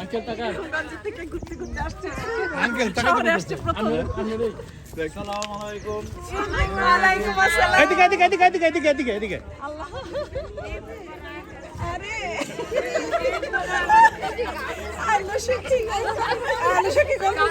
Uncle টাকা থেকে ঘুরতে ঘুরতে আসছে আঙ্কেল টাকা শহরে আসছে প্রথম আসসালামু আলাইকুম ওয়ালাইকুম আসসালাম। এদিকে এদিকে এদিকে এদিকে এদিকে এদিকে এদিকে আল্লাহ আরে। আলো সখী আলো গল্প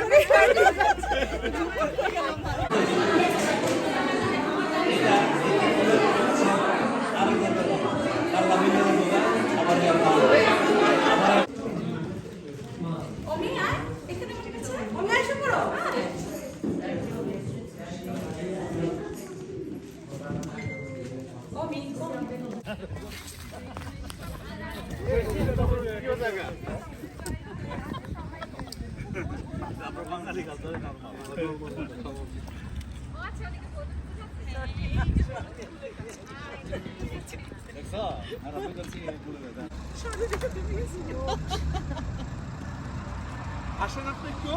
আসেন আপনি একটু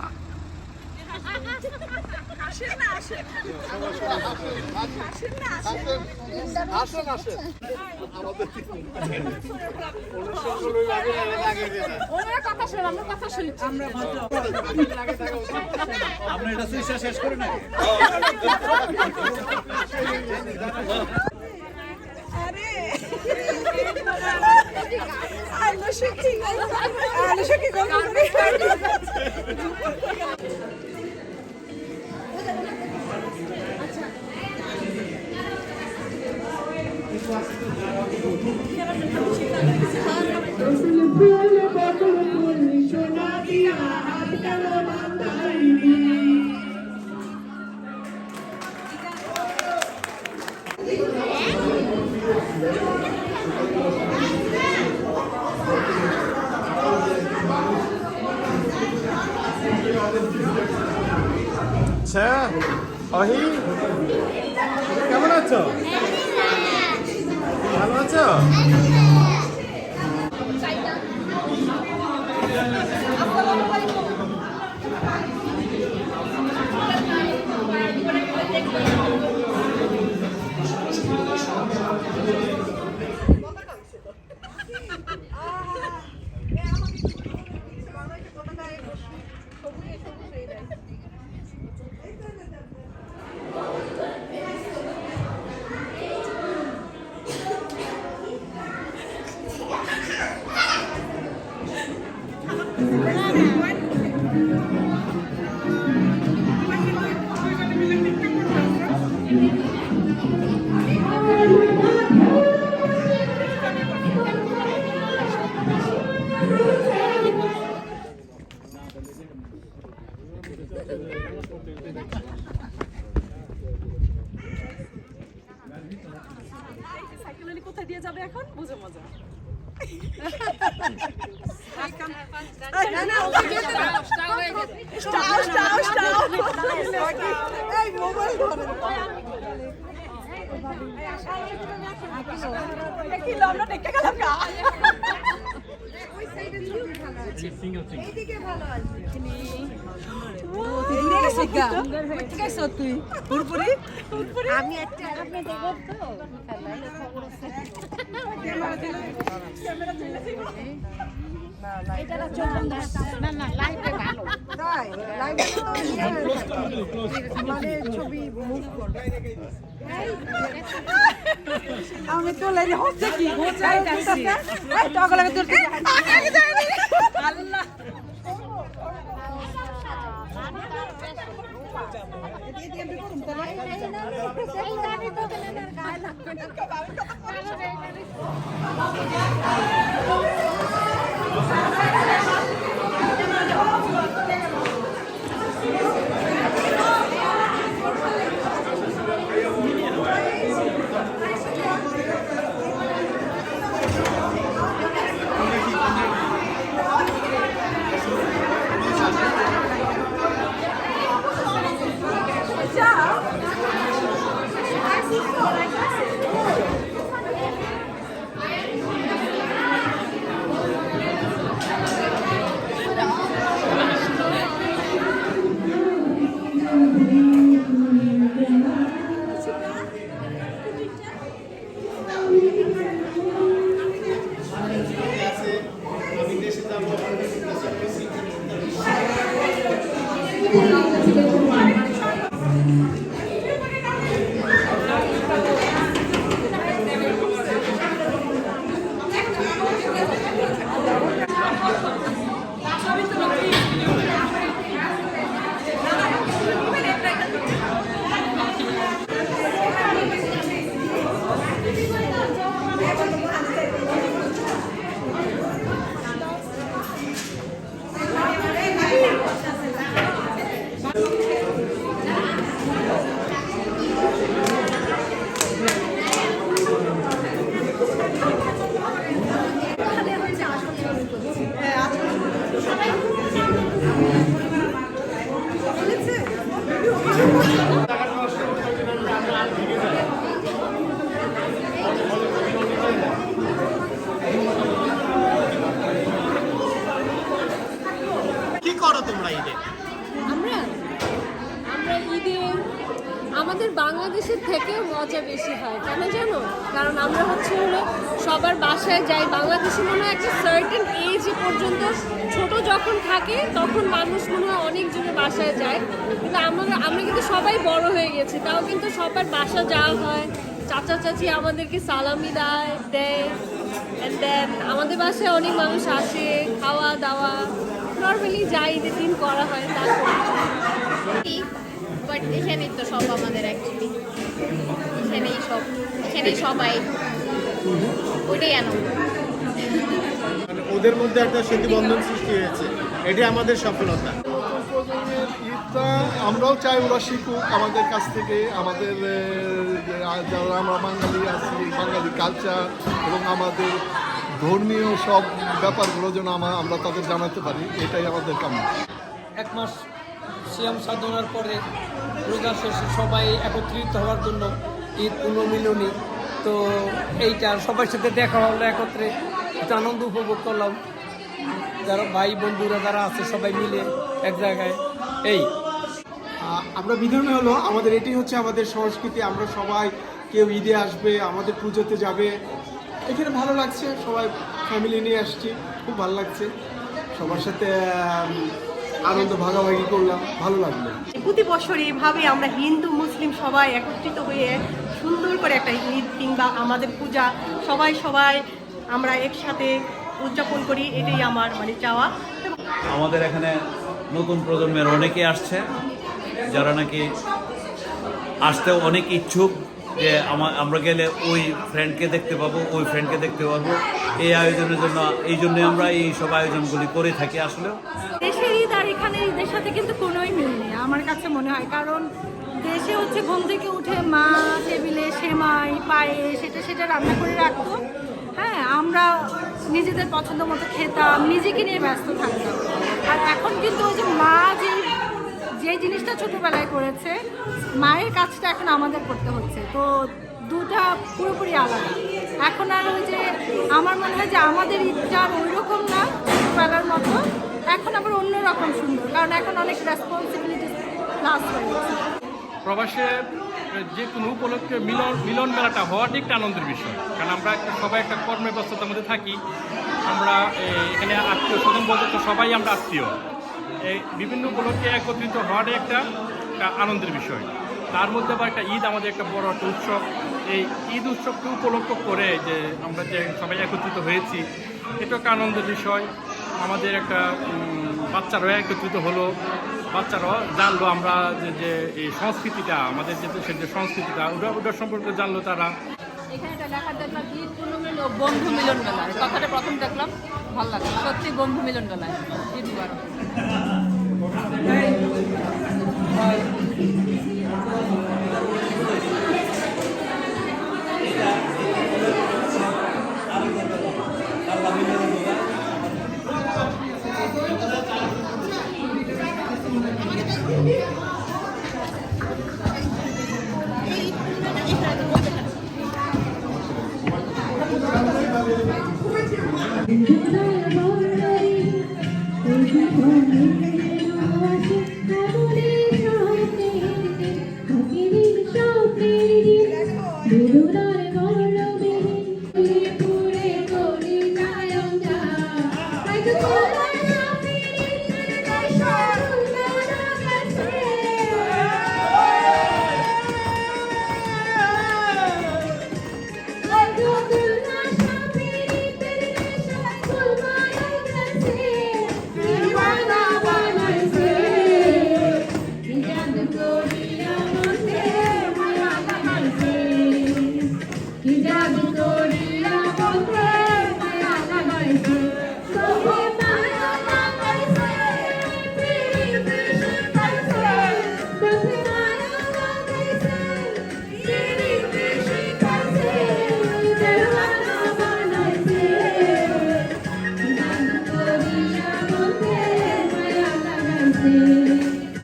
আসেন না আসেন আসেন না আসেন আসেন আসেন ওনার কথা শুন আমরা কথা শুনি আমরা ভালো আপনি এটা সুইচটা শেষ করে নাকি আরে। আলো সখী আলো সখী আচ্ছা অহি কেমন আছো? ভালো আছো দেখতে গেলাম না সিঙ্গেল সিঙ্গেল তাই মানে ছবি মুভ করবে। আমি তো লাইনে হচ্ছে কি? গোচাই যাচ্ছি এই টক লাগে তোর আল্লাহ। গায়ে লাগবে না। Obrigada. আমাদের বাংলাদেশের থেকেও মজা বেশি হয় কেন জানো? কারণ আমরা হচ্ছে হলো সবার বাসায় যাই। বাংলাদেশে মনে হয় একটা সার্টেন এজ পর্যন্ত ছোট যখন থাকে, তখন মানুষ মনে হয় অনেকজনের বাসায় যায়। কিন্তু আমরা আমরা কিন্তু সবাই বড় হয়ে গেছি। তাও কিন্তু সবার বাসা যাওয়া হয়। চাচা, চাচি আমাদেরকে সালামি দেয় দেয়। অ্যান্ড দেন আমাদের বাসায় অনেক মানুষ আসে খাওয়া দাওয়া নর্মালি যাই দিন করা হয়, তারপর। বাট এখানেই তো সব আমাদের অ্যাকচুয়ালি এখানেই সব এখানেই সবাই। ওইটাই আনন্দ। মানে ওদের মধ্যে একটা সেতু বন্ধন সৃষ্টি হয়েছে। এটি আমাদের সফলতা। ঈদটা আমরাও চাই ওরা শিখুক আমাদের কাছ থেকে আমাদের যারা আমরা বাঙালি আছি বাঙালি কালচার এবং আমাদের ধর্মীয় সব ব্যাপারগুলো যেন আমা- আমরা তাদের জানাতে পারি এটাই আমাদের কাম্য। এক মাস সিয়াম সাধনার পরে রোজা শেষে সবাই একত্রিত হওয়ার জন্য ঈদ পুনর্মিলনী তো এইটা সবার সাথে দেখা হলো একত্রে। একটু আনন্দ উপভোগ করলাম। যারা ভাই বন্ধুরা যারা আছে সবাই মিলে এক জায়গায়। এই আমরা বিধর্মী হলো। আমাদের এটি হচ্ছে আমাদের সংস্কৃতি। আমরা সবাই, কেউ ঈদে আসবে, আমাদের পুজোতে যাবে। এখানে ভালো লাগছে। সবাই ফ্যামিলি নিয়ে আসছি। খুব ভালো লাগছে। সবার সাথে আনন্দ ভাগাভাগি করলাম ভালো লাগল। প্রতি বছর এইভাবে আমরা হিন্দু মুসলিম সবাই একত্রিত হয়ে সুন্দর করে একটা ঈদ কিংবা আমাদের পূজা সবাই সবাই আমরা একসাথে উদযাপন করি এটাই আমার মানে চাওয়া। আমাদের এখানে নতুন প্রজন্মের অনেকে আসছে যারা নাকি আসতে অনেক ইচ্ছুক যে আমা- আমরা গেলে ওই ফ্রেন্ডকে দেখতে পাবো ওই ফ্রেন্ডকে দেখতে পাবো। এই আয়োজনের জন্য এই জন্যই আমরা এই সব আয়োজনগুলি করে থাকি আসলে সাথে কিন্তু কোনোই মিল নেই, আমার কাছে মনে হয়। কারণ দেশে হচ্ছে ঘুম থেকে উঠে মা, টেবিলে সেমাই, পায়েস সেটা সেটা রান্না করে রাখতো। হ্যাঁ আমরা নিজেদের পছন্দ মতো খেতাম, নিজেকে নিয়ে ব্যস্ত থাকতাম। আর এখন কিন্তু ওই যে মা যে যে জিনিসটা ছোটোবেলায় করেছে, মায়ের কাজটা এখন আমাদের করতে হচ্ছে। তো দুটা পুরোপুরি আলাদা। এখন আর ওই যে, আমার মনে হয় যে আমাদের আর ওই রকম না, ছোটোবেলার মতো। এখন আবার অন্যরকম সুন্দর, কারণ এখন অনেক রেসপন্সিবিলিটি প্লাস হয়ে গেছে। প্রবাসে যে কোনো উপলক্ষে মিলন মিলন মেলাটা হওয়াটা একটা আনন্দের বিষয়। কারণ আমরা একটা, সবাই একটা কর্মের ব্যস্ততার মধ্যে থাকি। আমরা এখানে আত্মীয় স্বজন বলতে তো সবাই আমরা আত্মীয়। এই বিভিন্ন উপলক্ষে একত্রিত হওয়াটাই একটা একটা আনন্দের বিষয়। তার মধ্যে আবার একটা ঈদ, আমাদের একটা বড় একটা উৎসব। এই ঈদ উৎসবকে উপলক্ষ করে যে আমরা যে সবাই একত্রিত হয়েছি এটা একটা আনন্দের বিষয়। আমাদের একটা বাচ্চারাও একত্রিত হলো। বাচ্চারাও জানলো আমরা যে যে এই সংস্কৃতিটা, আমাদের যে দেশের যে সংস্কৃতিটা, ওটা, ওটার সম্পর্কে জানলো তারা। এখানে একটা লেখা দেখলাম বন্ধু মিলন মেলায়। কথাটা প্রথম দেখলাম, ভালো লাগল। সত্যি বন্ধু মিলন মেলায়।